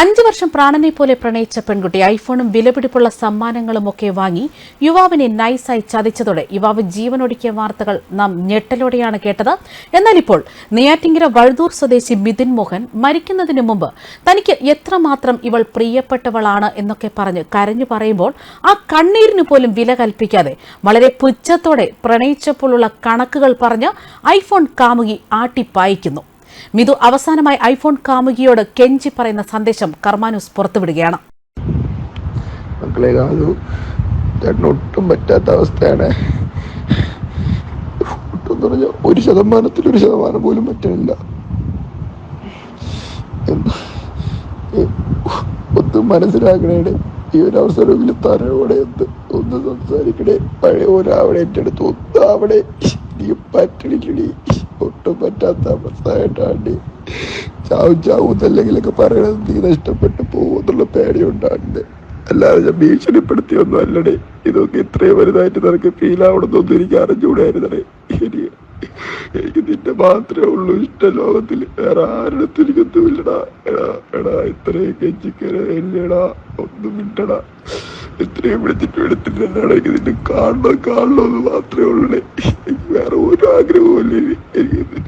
അഞ്ചു വർഷം പ്രാണനെ പോലെ പ്രണയിച്ച പെൺകുട്ടി ഐഫോണും വിലപിടിപ്പുള്ള സമ്മാനങ്ങളും ഒക്കെ വാങ്ങി യുവാവിനെ നൈസായി ചതിച്ചതോടെ യുവാവ് ജീവനൊടുക്കിയ വാർത്തകൾ നാം ഞെട്ടലോടെയാണ് കേട്ടത്. എന്നാൽ ഇപ്പോൾ നെയ്യാറ്റിങ്കര വഴുതൂർ സ്വദേശി മിഥുൻ മോഹൻ മരിക്കുന്നതിന് മുമ്പ് തനിക്ക് എത്രമാത്രം ഇവൾ പ്രിയപ്പെട്ടവളാണ് എന്നൊക്കെ പറഞ്ഞ് കരഞ്ഞു പറയുമ്പോൾ ആ കണ്ണീരിന് പോലും വില കൽപ്പിക്കാതെ വളരെ പുച്ഛത്തോടെ പ്രണയിച്ചപ്പോഴുള്ള കണക്കുകൾ പറഞ്ഞ് ഐഫോൺ കാമുകി ആട്ടിപ്പായിക്കുന്നു. മിതു അവസാനമായി ഐഫോൺ കാമുകിയോട് കെഞ്ചി പറയുന്ന സന്ദേശം കർമാനൂസ് പുറത്തുവിടുകയാണ്. മക്കളെ കാതു ചേട്ടന് ഒട്ടും പറ്റാത്ത അവസ്ഥയാണ്. ഒട്ടും പറഞ്ഞാൽ ഒരു ശതമാനത്തിൽ ഒരു ശതമാനം പോലും പറ്റണില്ല. ഒന്നും മനസ്സിലാക്കണേടെ ഈ ഒരു അവസരമെങ്കിലും തരവോടെ ഒന്ന് ഒന്ന് സംസാരിക്കണേ. പഴയ ഒരാവണേറ്റെടുത്ത് ഒന്ന് അവിടെ എനിക്ക് പറ്റണില്ലടി. ഒട്ടും പറ്റാത്ത അവസ്ഥയായിട്ടാണ്. ചാവും ചാവും എന്നല്ലെങ്കിലൊക്കെ പറയണത് നീ നഷ്ടപ്പെട്ടു പോകുമെന്നുള്ള പേടിയുണ്ടാണ്ട്. അല്ലാതെ ഞാൻ ഭീഷണിപ്പെടുത്തിയൊന്നും അല്ലടേ ഇതൊക്കെ ഇത്രയും വലുതായിട്ട് നിനക്ക് ഫീൽ ആവണമെന്നൊന്നും എനിക്ക് അറിഞ്ഞുകൂടായിരുന്നടേ. ശരി എനിക്ക് നിന്നെ മാത്രമേ ഉള്ളൂ. ഇഷ്ട ലോകത്തിൽ വേറെ ആരുടെ എനിക്കൊന്നും ഇല്ലടാ എടാ എടാ ഇത്രയും കെഞ്ചിക്കരടാ ഒന്നും ഇട്ടടാ ഇത്രയും വിളിച്ചിട്ട് കാണണം എന്ന് മാത്രമേ ഉള്ളേ. എനിക്ക് വേറെ ഒരു ആഗ്രഹവും ഇല്ല ഇനി. എനിക്ക്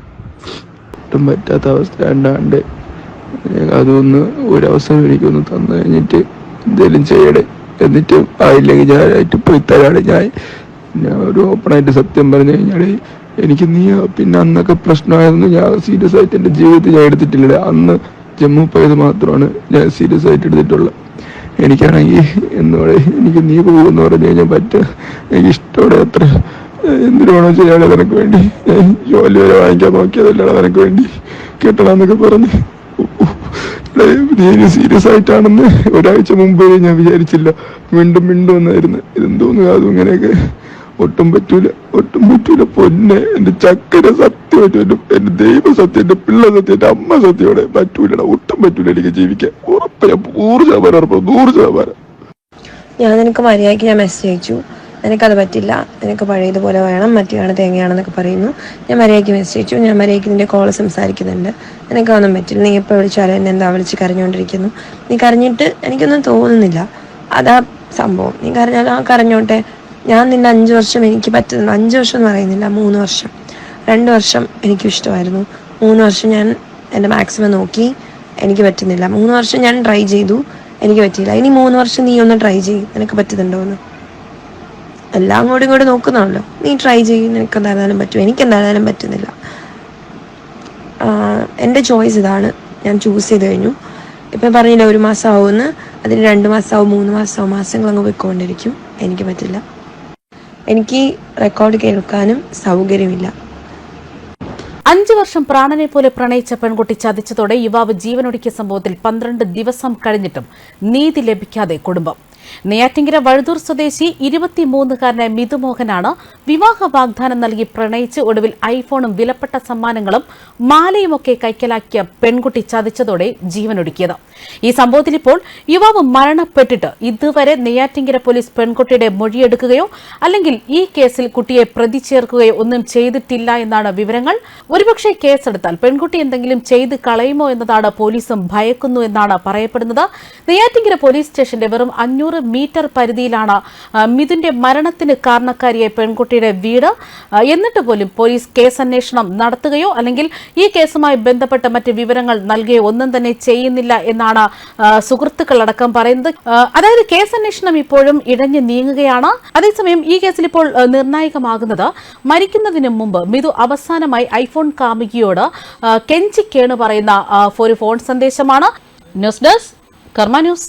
പറ്റാത്ത അവസ്ഥ ഉണ്ടാണ്ട് അതൊന്ന് ഒരവസരം എനിക്കൊന്ന് തന്നു കഴിഞ്ഞിട്ട് എന്തെങ്കിലും ചെയ്യണേ എന്നിട്ട് ആയില്ലെങ്കിൽ ഞാനായിട്ട് പോയി തരാണ് ഞാൻ ഞാൻ ഒരു ഓപ്പണായിട്ട് സത്യം പറഞ്ഞു കഴിഞ്ഞാൽ എനിക്ക് നീ പിന്നെ അന്നൊക്കെ പ്രശ്നമായിരുന്നു. ഞാൻ സീരിയസ് ആയിട്ട് എന്റെ ജീവിതത്തിൽ ഞാൻ എടുത്തിട്ടില്ല അന്ന് ജമ്മു പോയത് മാത്രമാണ് ഞാൻ സീരിയസ് ആയിട്ട് എടുത്തിട്ടുള്ളത്. എനിക്കാണെങ്കിൽ എന്നോട് എനിക്ക് നീ പോകുമെന്ന് പറഞ്ഞു കഴിഞ്ഞാൽ പറ്റുക എനിക്ക് ഇഷ്ടത്തോടെ അത്ര എന്തിനാണോ ചെയ്യാതെ നിനക്ക് വേണ്ടി. ജോലി വരെ വാങ്ങിക്കാൻ നോക്കിയതല്ലടാ നിനക്ക് വേണ്ടി. കിട്ടണമെന്നൊക്കെ പറഞ്ഞ്. നീ സീരിയസ് ആയിട്ടാണെന്ന് ഒരാഴ്ച മുമ്പേ ഞാൻ വിചാരിച്ചില്ല. വീണ്ടും വീണ്ടും വന്നായിരുന്നു. ഇതെന്തോന്ന് അതും ഇങ്ങനെയൊക്കെ. ഒട്ടും പറ്റൂല ഒട്ടും പറ്റൂല പൊന്നെ. എന്റെ ചക്കര സത്യമായിട്ട് എന്റെ ദൈവ സത്യം എന്റെ പിള്ള സത്യം എന്റെ അമ്മ സത്യോടെ പറ്റൂലടാ. ഒട്ടും പറ്റൂല എനിക്ക് ജീവിക്കാൻ. ഉറപ്പ് ഞാൻ നൂറ് ശതമാനം ഉറപ്പ് നൂറ് ശതമാനം. ഞാൻ നിനക്ക് മര്യാദയ്ക്ക് ഞാൻ മെസ്സേജ് അയച്ചു. നിനക്കത് പറ്റില്ല. നിനക്ക് പഴയതുപോലെ വേണം. മറ്റേയാണ് തേങ്ങയാണെന്നൊക്കെ പറയുന്നു. ഞാൻ മര്യാദയ്ക്ക് മെസ്സേജ് അയച്ചു. ഞാൻ മര്യാദയ്ക്ക് നിന്റെ കോൾ സംസാരിക്കുന്നുണ്ട്. ഒന്നും പറ്റില്ല. നീ എപ്പോൾ വിളിച്ചാലും എന്നെ എന്താ വിളിച്ച് കരഞ്ഞുകൊണ്ടിരിക്കുന്നു നീ കരഞ്ഞിട്ട് എനിക്കൊന്നും തോന്നുന്നില്ല. അതാ സംഭവം. നീ കരഞ്ഞാലും ആ കരഞ്ഞോട്ടെ. ഞാൻ നിന്നെ അഞ്ച് വർഷം എനിക്ക് പറ്റുന്നു അഞ്ച് വർഷം എന്ന് പറയുന്നില്ല മൂന്ന് വർഷം. രണ്ട് വർഷം എനിക്കും ഇഷ്ടമായിരുന്നു. മൂന്ന് വർഷം ഞാൻ എന്റെ മാക്സിമം നോക്കി എനിക്ക് പറ്റുന്നില്ല. മൂന്ന് വർഷം ഞാൻ ട്രൈ ചെയ്തു എനിക്ക് പറ്റിയില്ല. ഇനി മൂന്ന് വർഷം നീ ഒന്ന് ട്രൈ ചെയ്യ് നിനക്ക് പറ്റുന്നുണ്ടോ എന്ന്. എല്ലാം അങ്ങോട്ടും ഇങ്ങോട്ടും നോക്കുന്നതാണല്ലോ നീ ട്രൈ ചെയ്യും നിനക്ക് എന്തായാലും പറ്റും. എനിക്ക് എന്തായാലും പറ്റുന്നില്ല. എന്റെ ചോയ്സ് ഇതാണ്. ഞാൻ ചൂസ് ചെയ്ത് കഴിഞ്ഞു. ഇപ്പം പറഞ്ഞില്ല ഒരു മാസം ആവുമെന്ന് അതിന് രണ്ട് മാസമാവും മൂന്ന് മാസമാവും മാസങ്ങൾ അങ്ങ് പോയിക്കൊണ്ടിരിക്കും. എനിക്ക് പറ്റില്ല. എനിക്ക് റെക്കോർഡ് കേൾക്കാനും സൗകര്യമില്ല. അഞ്ചു വർഷം പ്രാണനെ പോലെ പ്രണയിച്ച പെൺകുട്ടി ചതിച്ചതോടെ യുവാവ് ജീവനൊടുക്കിയ സംഭവത്തിൽ പന്ത്രണ്ട് ദിവസം കഴിഞ്ഞിട്ടും നീതി ലഭിക്കാതെ കുടുംബം. നെയ്യാറ്റിങ്കര വഴുതൂർ സ്വദേശി ഇരുപത്തിമൂന്നുകാരനായ മിതുമോഹനാണ് വിവാഹ വാഗ്ദാനം നൽകി പ്രണയിച്ച് ഒടുവിൽ ഐഫോണും വിലപ്പെട്ട സമ്മാനങ്ങളും മാലയുമൊക്കെ കൈക്കലാക്കിയ പെൺകുട്ടി ചതിച്ചതോടെ ജീവനൊടുക്കിയത്. ഈ സംഭവത്തിൽ ഇപ്പോൾ യുവാവ് മരണപ്പെട്ടിട്ട് ഇതുവരെ നെയ്യാറ്റിങ്കര പോലീസ് പെൺകുട്ടിയുടെ മൊഴിയെടുക്കുകയോ അല്ലെങ്കിൽ ഈ കേസിൽ കുട്ടിയെ പ്രതി ചേർക്കുകയോ ഒന്നും ചെയ്തിട്ടില്ല എന്നാണ് വിവരങ്ങൾ. ഒരുപക്ഷെ കേസെടുത്താൽ പെൺകുട്ടി എന്തെങ്കിലും ചെയ്ത് കളയുമോ എന്നതാണ് പോലീസും ഭയക്കുന്നു എന്നാണ് പറയപ്പെടുന്നത്. നെയ്യാറ്റിങ്കര പോലീസ് സ്റ്റേഷന്റെ വെറും അഞ്ഞൂറ് മീറ്റർ പരിധിയിലാണ് മിഥുന്റെ മരണത്തിന് കാരണക്കാരിയായ പെൺകുട്ടിയുടെ വീട്. എന്നിട്ട് പോലും പോലീസ് കേസ് അന്വേഷണം നടത്തുകയോ അല്ലെങ്കിൽ ഈ കേസുമായി ബന്ധപ്പെട്ട മറ്റ് വിവരങ്ങൾ നൽകുകയോ ഒന്നും തന്നെ ചെയ്യുന്നില്ല എന്നാണ് സുഹൃത്തുക്കൾ അടക്കം പറയുന്നത്. അതായത് കേസ് അന്വേഷണം ഇപ്പോഴും ഇടഞ്ഞു നീങ്ങുകയാണ്. അതേസമയം ഈ കേസിൽ ഇപ്പോൾ നിർണായകമാകുന്നത് മരിക്കുന്നതിന് മുമ്പ് മിഥു അവസാനമായി ഐഫോൺ കാമുകിയോട് കെഞ്ചിക്കേണ് പറയുന്ന ഒരു ഫോൺ സന്ദേശമാണ്. News desk Karma news.